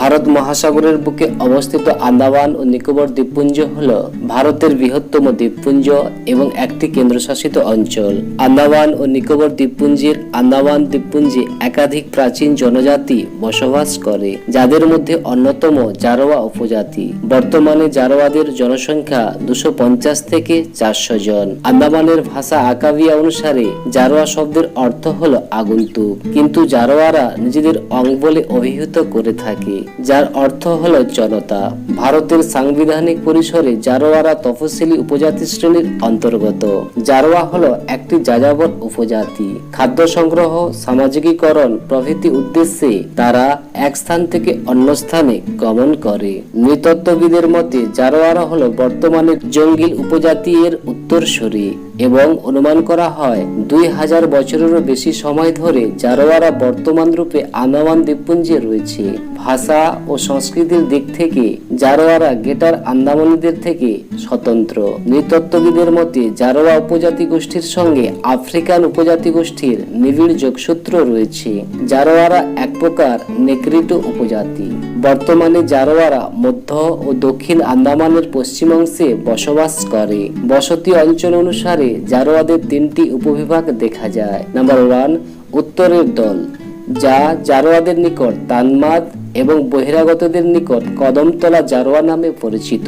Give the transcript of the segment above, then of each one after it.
ভারত মহাসাগরের বুকে অবস্থিত আন্দামান ও নিকোবর দ্বীপপুঞ্জ হল ভারতের বৃহত্তম দ্বীপপুঞ্জ এবং একটি কেন্দ্রশাসিত অঞ্চল। আন্দামান ও নিকোবর দ্বীপপুঞ্জের আন্দামান দ্বীপপুঞ্জে একাধিক প্রাচীন জনজাতি বসবাস করে, যাদের মধ্যে অন্যতম জারোয়া উপজাতি। বর্তমানে জারোয়াদের জনসংখ্যা দুশো পঞ্চাশ থেকে চারশো জন। আন্দামানের ভাষা আকাবিয়া অনুসারে জারোয়া শব্দের অর্থ হল আগন্তুক। কিন্তু জারোয়ারা নিজেদের অং বলে অভিহিত করে থাকে। যার অর্থ হল জনতা। ভারতের সাংবিধানিক পরিসরে জারোয়ারা তফসিলি উপজাতি শ্রেণির অন্তর্গত। জারোয়া হল একটি যাযাবর উপজাতি। খাদ্য সংগ্রহ, সামাজিকীকরণ প্রভৃতি উদ্দেশ্যে তারা এক স্থান থেকে অন্য স্থানে গমন করে। নৃতত্ত্ববিদের মতে জারোয়ারা হল বর্তমানে জঙ্গিল উপজাতি এর উত্তরসূরি এবং অনুমান করা হয় দুই হাজার বছরেরও বেশি সময় ধরে জারোয়ারা বর্তমান রূপে আন্দামান দ্বীপপুঞ্জে রয়েছে। ভাষা ও সংস্কৃতির দিক থেকে জারোয়ারা গেটার আন্দামানিদের থেকে স্বতন্ত্র। নৃতত্ত্ববিদের মতে, জারোয়া উপজাতি গোষ্ঠীর সঙ্গে আফ্রিকান উপজাতি গোষ্ঠীর নিবিড় যোগসূত্র রয়েছে। জারোয়ারা এক প্রকার নেকৃটো উপজাতি। বর্তমানে জারোয়ারা মধ্য ও দক্ষিণ আন্দামানের পশ্চিমাংশে বসবাস করে। বসতি অঞ্চল অনুসারে জারোয়াদের তিনটি উপবিভাগ দেখা যায়। নাম্বার ওয়ান উত্তরের দল, যা জারোয়াদের নিকট তানমাদ এবং বহিরাগতদের নিকট কদমতলা জারোয়া নামে পরিচিত।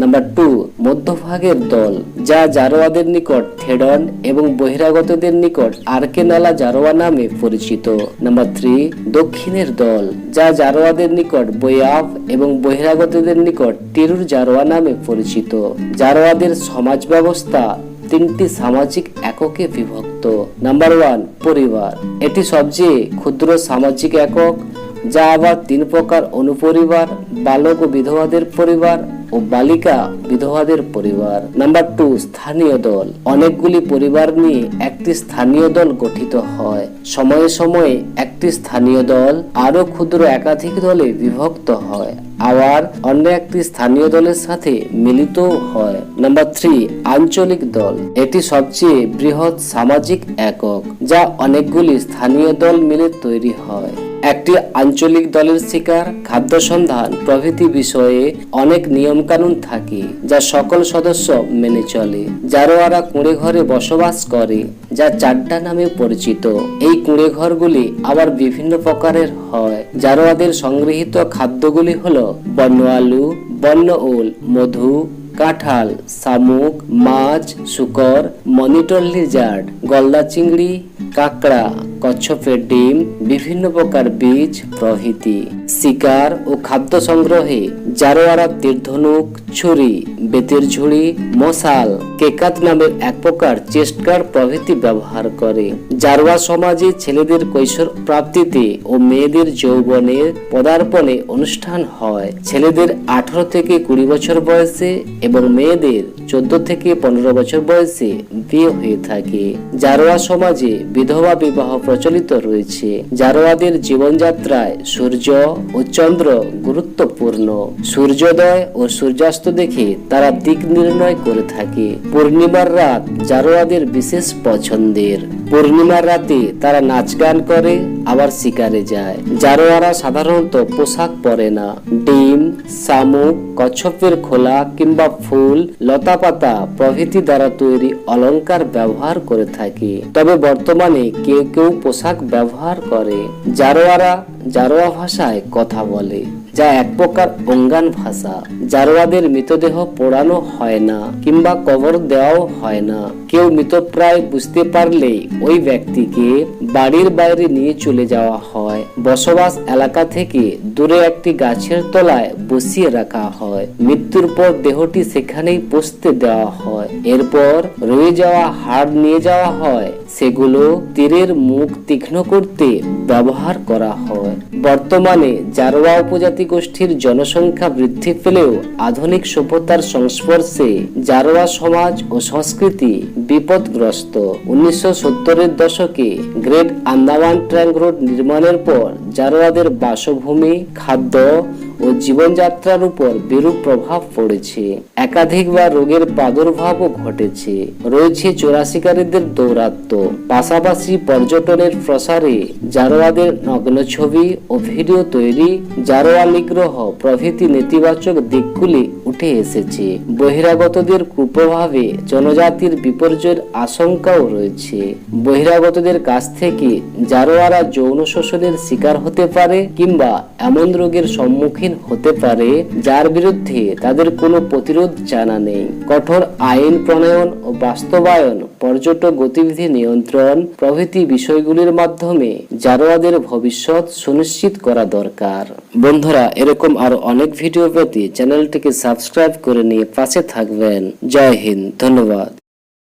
নাম্বার টু মধ্যভাগের দল, যা জারোয়াদের নিকট থেডন এবং বহিরাগতদের নিকট আরকেনালা জারোয়া নামে পরিচিত। নাম্বার থ্রি দক্ষিণের দল, যা জারোয়াদের নিকট বয়াফ এবং বহিরাগতদের নিকট টিরুর জারোয়া নামে পরিচিত। জারোয়াদের সমাজ ব্যবস্থা তিনটি সামাজিক এককে বিভক্ত। নাম্বার ওয়ান পরিবার, এটি সবচেয়ে ক্ষুদ্র সামাজিক একক, যা আবার তিন প্রকার অনুপরিবার, বালক ও বিধবাদের পরিবার ও বালিকা বিধবাদের পরিবার। নাম্বার টু স্থানীয় দল। অনেকগুলি পরিবার নিয়ে একটি স্থানীয় দল গঠিত হয়। সময়ে সময়ে একটি স্থানীয় দল আরও ক্ষুদ্র একাধিক দলে বিভক্ত হয়। আবার অন্য একটি স্থানীয় দলের সাথে মিলিত হয়। নাম্বার থ্রি আঞ্চলিক দল। এটি সবচেয়ে বৃহৎ সামাজিক একক, যা অনেকগুলি স্থানীয় দল মিলে তৈরি হয়। একটি আঞ্চলিক দলের শিকার, খাদ্য সন্ধান, প্রভৃতি বিষয়ে অনেক নিয়মকানুন থাকে যা সকল সদস্য মেনে চলে। জারোয়ারা কুঁড়ে ঘরে বসবাস করে, যা চাড্ডা নামে পরিচিত। এই কুঁড়ে ঘরগুলি আবার বিভিন্ন প্রকারের হয়। জারোয়াদের সংগৃহীত খাদ্যগুলি হলো বন্য আলু, বন্য ওল, মধু কাঁঠাল, শামুক, মাছ, শুকর, মনিটর লিজার্ড, গলদা চিংড়ি, কাঁকড়া, কচ্ছপের ডিম, বিভিন্ন প্রকার বীজ, প্রভৃতি। শিকার ও খাদ্য সংগ্রহে জারোয়ারা তীর্ধনুক ছুরি। বেতের ঝুড়ি, মশাল, কেকাত নামের এক প্রকার চেস্টগার্ড প্রভৃতি ব্যবহার করে। জারোয়া সমাজে ছেলেদের কৈশোর প্রাপ্তিতে ও মেয়েদের যৌবনের পদার্পণে অনুষ্ঠান হয়। ছেলেদের আঠারো থেকে কুড়ি বছর বয়সে এবং মেয়েদের চোদ্দ থেকে পনেরো বছর বয়সে বিয়ে হয়ে থাকে। জারোয়া সমাজে বিধবা বিবাহ প্রচলিত রয়েছে। জারোয়াদের জীবনযাত্রায় সূর্য ও চন্দ্র গুরুত্বপূর্ণ। সূর্যোদয় ও সূর্যাস্ত দেখে তারা দিক নির্ণয় করে থাকে। পূর্ণিমার রাত জারোয়াদের বিশেষ পছন্দের। পূর্ণিমার রাতে তারা নাচ গান করে, আবার শিকারে যায়। জারোয়ারা সাধারণত পোশাক পরে না। ডিম, শামুক, কচ্ছপের খোলা কিংবা ফুল, লতাপাতা প্রভৃতি দ্বারা তৈরি অলংকার ব্যবহার করে থাকে। তবে বর্তমানে কেউ কেউ পোশাক ব্যবহার করে। জারোয়ারা জারোয়া ভাষায় কথা বলে। যা এক প্রকার অঙ্গান ভাষা জারোয়াদের মৃতদেহ পোড়ানো হয় না কিংবা কবর দেওয়াও হয় না। কেউ মৃতপ্রায় বুঝতে পারলে ওই ব্যক্তিকে বাড়ির বাইরে নিয়ে চলে যাওয়া হয়। বসবাস এলাকা থেকে দূরে একটি গাছের তলায় বসিয়ে রাখা হয়। মৃত্যুর পর দেহটি সেখানেই পচতে দেওয়া হয়। এরপর রয়ে যাওয়া হাড় নিয়ে যাওয়া হয়। সেগুলো তীরের মুখ তীক্ষ্ণ করতে ব্যবহার করা হয়। বর্তমানে জারোয়া উপজাতি গোষ্ঠীর জনসংখ্যা বৃদ্ধি পেলেও আধুনিক সভ্যতার সংস্পর্শে জারোয়া সমাজ ও সংস্কৃতি বিপদগ্রস্ত। উনিশশো সত্তরের দশকে গ্রেট আন্দামান ট্র্যাঙ্ক রোড নির্মাণের পর জারোয়াদের বাসভূমি, খাদ্য ও জীবনযাত্রার উপর বিরূপ প্রভাব পড়েছে। একাধিকবার রোগের প্রাদুর্ভাবও ঘটেছে। রয়েছে চোরাশিকারীদের দৌরাত্ম্য পাশাপাশি পর্যটনের প্রসারে জারোয়াদের নগ্ন ছবি ও ভিডিও তৈরি জারোয়া নিগ্রহ প্রভৃতি নেতিবাচক দিকগুলি উঠে এসেছে। বহিরাগতদের কুপ্রভাবে জনজাতির বিপর্যয়ের আশঙ্কাও রয়েছে। বহিরাগতদের কাছ থেকে জারোয়ারা যৌন শোষণের শিকার হতে পারে কিংবা এমন রোগের সম্মুখীন হতে পারে, যার বিরুদ্ধে তাদের কোনো প্রতিরোধ জানা নেই। কঠোর আইন প্রণয়ন ও বাস্তবায়ন পর্যটক গতিবিধি নিয়ন্ত্রণ প্রভৃতি বিষয়গুলির মাধ্যমে জারোয়াদের ভবিষ্যৎ সুনিশ্চিত করা দরকার। বন্ধুরা, এরকম আরও অনেক ভিডিও পেতে চ্যানেলটিকে সাবস্ক্রাইব করে নিয়ে পাশে থাকবেন। জয় হিন্দ, ধন্যবাদ।